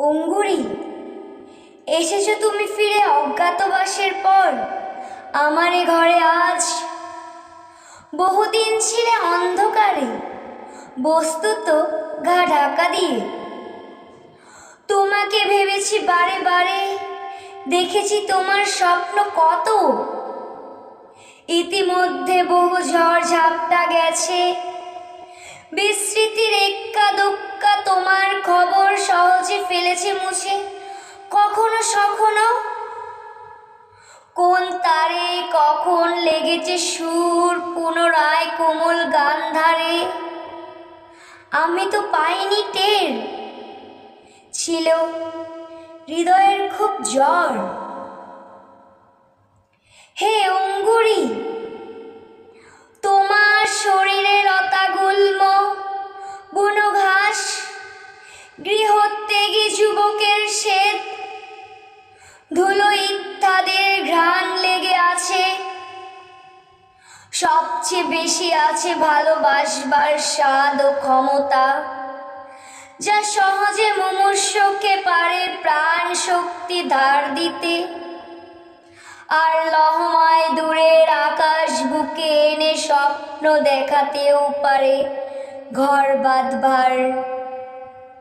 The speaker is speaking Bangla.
অঙ্গুরি, এসেছ তুমি ফিরে অজ্ঞাতবাসের পর। আমার এ ঘরে আজ বহুদিন ছিলে অন্ধকারে, বস্তুত গা ঢাকা দিয়ে। তোমাকে ভেবেছি বারে বারে দেখেছি তোমার স্বপ্ন কত। ইতিমধ্যে বহু ঝড় ঝাপটা গেছে বিস্মৃতির এক্কা দোক্কা তোমার খবর ফেলেছে মুছে। কখনো সখনো কোন তারে কখন লেগেছে সুর, পুনরায় কোমল গান ধারে। আমি তো পাইনি টের, ছিল হৃদয়ের খুব জ্বর। হে অঙ্গুরি, তোমার শরীরে লতা গুল্ম বুনো ঘাস গৃহত্যাগী যুবকের শ্বেত ধুলো ইত্যাদির ঘ্রাণ লেগে আছে। সবচেয়ে বেশি আছে ভালোবাসবার স্বাদ ও ক্ষমতা, যা সহজে মুমূর্ষকে পারে প্রাণ শক্তি ধার দিতে। আর লহমায় দূরের আকাশ বুকে এনে স্বপ্ন দেখাতেও পারে ঘর বাঁধবার